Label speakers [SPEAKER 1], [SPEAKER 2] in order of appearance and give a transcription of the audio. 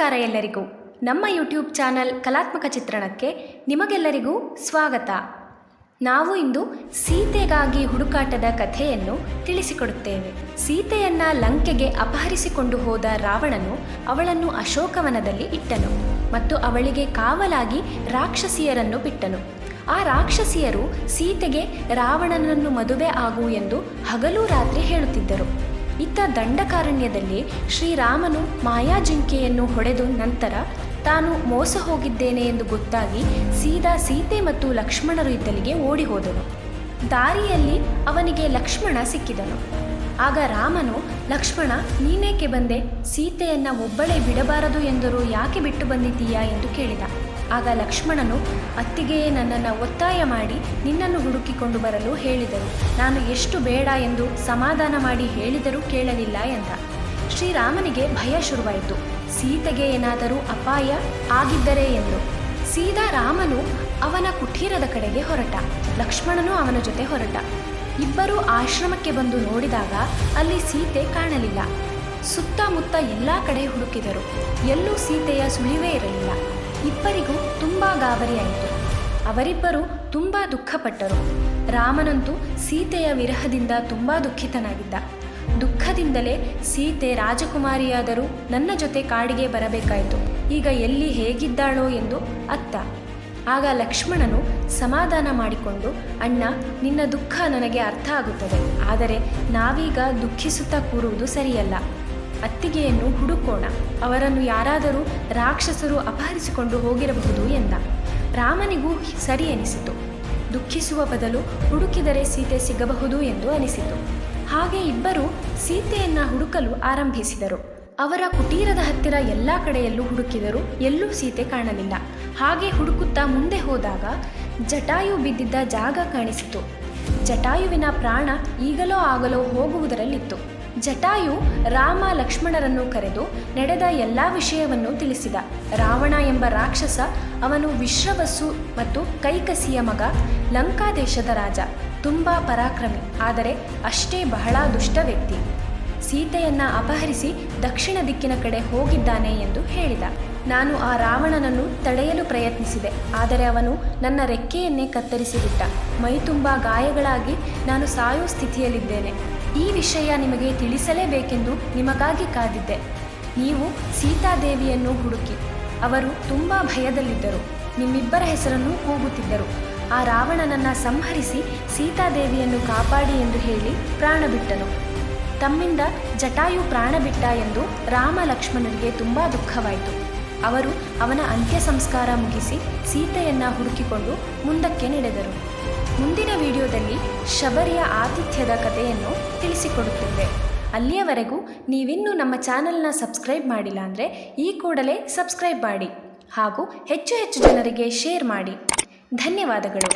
[SPEAKER 1] ನಮಸ್ಕಾರ ಎಲ್ಲರಿಗೂ. ನಮ್ಮ ಯೂಟ್ಯೂಬ್ ಚಾನಲ್ ಕಲಾತ್ಮಕ ಚಿತ್ರಣಕ್ಕೆ ನಿಮಗೆಲ್ಲರಿಗೂ ಸ್ವಾಗತ. ನಾವು ಇಂದು ಸೀತೆಗಾಗಿ ಹುಡುಕಾಟದ ಕಥೆಯನ್ನು ತಿಳಿಸಿಕೊಡುತ್ತೇವೆ. ಸೀತೆಯನ್ನ ಲಂಕೆಗೆ ಅಪಹರಿಸಿಕೊಂಡು ಹೋದ ರಾವಣನು ಅವಳನ್ನು ಅಶೋಕವನದಲ್ಲಿ ಇಟ್ಟನು ಮತ್ತು ಅವಳಿಗೆ ಕಾವಲಾಗಿ ರಾಕ್ಷಸಿಯರನ್ನು ಬಿಟ್ಟನು. ಆ ರಾಕ್ಷಸಿಯರು ಸೀತೆಗೆ ರಾವಣನನ್ನು ಮದುವೆ ಆಗು ಎಂದು ಹಗಲು ರಾತ್ರಿ ಹೇಳುತ್ತಿದ್ದರು. ಇತ್ತ ದಂಡಕಾರಣ್ಯದಲ್ಲಿ ಶ್ರೀರಾಮನು ಮಾಯಾಜಿಂಕೆಯನ್ನು ಹೊಡೆದು ನಂತರ ತಾನು ಮೋಸ ಹೋಗಿದ್ದೇನೆ ಎಂದು ಗೊತ್ತಾಗಿ ಸೀದಾ ಸೀತೆ ಮತ್ತು ಲಕ್ಷ್ಮಣರು ಇದ್ದಲ್ಲಿಗೆ ಓಡಿ ಹೋದನು ದಾರಿಯಲ್ಲಿ ಅವನಿಗೆ ಲಕ್ಷ್ಮಣ ಸಿಕ್ಕಿದನು. ಆಗ ರಾಮನು, ಲಕ್ಷ್ಮಣ, ನೀನೇಕೆ ಬಂದೆ? ಸೀತೆಯನ್ನ ಒಬ್ಬಳೇ ಬಿಡಬಾರದು ಎಂದರೂ ಯಾಕೆ ಬಿಟ್ಟು ಬಂದಿದ್ದೀಯಾ? ಎಂದು ಕೇಳಿದ. ಆಗ ಲಕ್ಷ್ಮಣನು, ಅತ್ತಿಗೆಯೇ ನನ್ನನ್ನು ಒತ್ತಾಯ ಮಾಡಿ ನಿನ್ನನ್ನು ಹುಡುಕಿಕೊಂಡು ಬರಲು ಹೇಳಿದರು. ನಾನು ಎಷ್ಟು ಬೇಡ ಎಂದು ಸಮಾಧಾನ ಮಾಡಿ ಹೇಳಿದರೂ ಕೇಳಲಿಲ್ಲ ಎಂದ. ಶ್ರೀರಾಮನಿಗೆ ಭಯ ಶುರುವಾಯಿತು. ಸೀತೆಗೆ ಏನಾದರೂ ಅಪಾಯ ಆಗಿದ್ದರೆ ಎಂದು ಸೀದಾ ರಾಮನು ಅವನ ಕುಟೀರದ ಕಡೆಗೆ ಹೊರಟ. ಲಕ್ಷ್ಮಣನು ಅವನ ಜೊತೆ ಹೊರಟ. ಇಬ್ಬರೂ ಆಶ್ರಮಕ್ಕೆ ಬಂದು ನೋಡಿದಾಗ ಅಲ್ಲಿ ಸೀತೆ ಕಾಣಲಿಲ್ಲ. ಸುತ್ತಮುತ್ತ ಎಲ್ಲ ಕಡೆ ಹುಡುಕಿದರು. ಎಲ್ಲೂ ಸೀತೆಯ ಸುಳಿವೇ ಇರಲಿಲ್ಲ. ಇಬ್ಬರಿಗೂ ತುಂಬ ಗಾಬರಿಯಾಯಿತು. ಅವರಿಬ್ಬರು ತುಂಬ ದುಃಖಪಟ್ಟರು. ರಾಮನಂತೂ ಸೀತೆಯ ವಿರಹದಿಂದ ತುಂಬ ದುಃಖಿತನಾಗಿದ್ದ. ದುಃಖದಿಂದಲೇ ಸೀತೆ ರಾಜಕುಮಾರಿಯಾದರೂ ನನ್ನ ಜೊತೆ ಕಾಡಿಗೆ ಬರಬೇಕಾಯಿತು. ಈಗ ಎಲ್ಲಿ ಹೇಗಿದ್ದಾಳೋ ಎಂದು ಅತ್ತ. ಆಗ ಲಕ್ಷ್ಮಣನು ಸಮಾಧಾನ ಮಾಡಿಕೊಂಡು, ಅಣ್ಣ, ನಿನ್ನ ದುಃಖ ನನಗೆ ಅರ್ಥ ಆಗುತ್ತದೆ. ಆದರೆ ನಾವೀಗ ದುಃಖಿಸುತ್ತಾ ಕೂರುವುದು ಸರಿಯಲ್ಲ. ಅತ್ತಿಗೆಯನ್ನು ಹುಡುಕೋಣ. ಅವರನ್ನು ಯಾರಾದರೂ ರಾಕ್ಷಸರು ಅಪಹರಿಸಿಕೊಂಡು ಹೋಗಿರಬಹುದು ಎಂದ. ರಾಮನಿಗೂ ಸರಿ ಅನಿಸಿತು ದುಃಖಿಸುವ ಬದಲು ಹುಡುಕಿದರೆ ಸೀತೆ ಸಿಗಬಹುದು ಎಂದು ಅನಿಸಿತು. ಹಾಗೆ ಇಬ್ಬರು ಸೀತೆಯನ್ನು ಹುಡುಕಲು ಆರಂಭಿಸಿದರು. ಅವರ ಕುಟೀರದ ಹತ್ತಿರ ಎಲ್ಲ ಕಡೆಯಲ್ಲೂ ಹುಡುಕಿದರು ಎಲ್ಲೂ ಸೀತೆ ಕಾಣಲಿಲ್ಲ. ಹಾಗೆ ಹುಡುಕುತ್ತಾ ಮುಂದೆ ಹೋದಾಗ ಜಟಾಯು ಬಿದ್ದಿದ್ದ ಜಾಗ ಕಾಣಿಸಿತು. ಜಟಾಯುವಿನ ಪ್ರಾಣ ಈಗಲೋ ಆಗಲೋ ಹೋಗುವುದರಲ್ಲಿತ್ತು. ಜಟಾಯು ರಾಮ ಲಕ್ಷ್ಮಣರನ್ನು ಕರೆದು ನಡೆದ ಎಲ್ಲ ವಿಷಯವನ್ನು ತಿಳಿಸಿದ. ರಾವಣ ಎಂಬ ರಾಕ್ಷಸ ಅವನು ವಿಶ್ರವಸ್ಸು ಮತ್ತು ಕೈಕಸಿಯ ಮಗ ಲಂಕಾದೇಶದ ರಾಜ. ತುಂಬ ಪರಾಕ್ರಮಿ, ಆದರೆ ಅಷ್ಟೇ ಬಹಳ ದುಷ್ಟ ವ್ಯಕ್ತಿ. ಸೀತೆಯನ್ನ ಅಪಹರಿಸಿ ದಕ್ಷಿಣ ದಿಕ್ಕಿನ ಕಡೆ ಹೋಗಿದ್ದಾನೆ ಎಂದು ಹೇಳಿದ. ನಾನು ಆ ರಾವಣನನ್ನು ತಡೆಯಲು ಪ್ರಯತ್ನಿಸಿದೆ, ಆದರೆ ಅವನು ನನ್ನ ರೆಕ್ಕೆಯನ್ನೇ ಕತ್ತರಿಸಿಬಿಟ್ಟ ಮೈ ತುಂಬ ಗಾಯಗಳಾಗಿ ನಾನು ಸಾಯೋ ಸ್ಥಿತಿಯಲ್ಲಿದ್ದೇನೆ. ಈ ವಿಷಯ ನಿಮಗೆ ತಿಳಿಸಲೇಬೇಕೆಂದು ನಿಮಗಾಗಿ ಕಾದಿದ್ದೆ. ನೀವು ಸೀತಾದೇವಿಯನ್ನು ಹುಡುಕಿ. ಅವರು ತುಂಬ ಭಯದಲ್ಲಿದ್ದರು. ನಿಮ್ಮಿಬ್ಬರ ಹೆಸರನ್ನು ಕೂಗುತ್ತಿದ್ದರು. ಆ ರಾವಣನನ್ನು ಸಂಹರಿಸಿ ಸೀತಾದೇವಿಯನ್ನು ಕಾಪಾಡಿ ಎಂದು ಹೇಳಿ ಪ್ರಾಣ ಬಿಟ್ಟನು ತಮ್ಮಿಂದ ಜಟಾಯು ಪ್ರಾಣ ಬಿಟ್ಟ ಎಂದು ರಾಮ ಲಕ್ಷ್ಮಣರಿಗೆ ತುಂಬ ದುಃಖವಾಯಿತು. ಅವರು ಅವನ ಅಂತ್ಯ ಸಂಸ್ಕಾರ ಮುಗಿಸಿ ಸೀತೆಯನ್ನ ಹುಡುಕಿಕೊಂಡು ಮುಂದಕ್ಕೆ ನಡೆದರು. ಮುಂದಿನ ವಿಡಿಯೋದಲ್ಲಿ ಶಬರಿಯ ಆತಿಥ್ಯದ ಕಥೆಯನ್ನು ತಿಳಿಸಿಕೊಡುತ್ತೇವೆ. ಅಲ್ಲಿಯವರೆಗೂ ನೀವಿನ್ನೂ ನಮ್ಮ ಚಾನೆಲ್ನ ಸಬ್ಸ್ಕ್ರೈಬ್ ಮಾಡಿಲ್ಲ ಅಂದರೆ ಈ ಕೂಡಲೇ ಸಬ್ಸ್ಕ್ರೈಬ್ ಮಾಡಿ ಹಾಗೂ ಹೆಚ್ಚು ಹೆಚ್ಚು ಜನರಿಗೆ ಶೇರ್ ಮಾಡಿ. ಧನ್ಯವಾದಗಳು.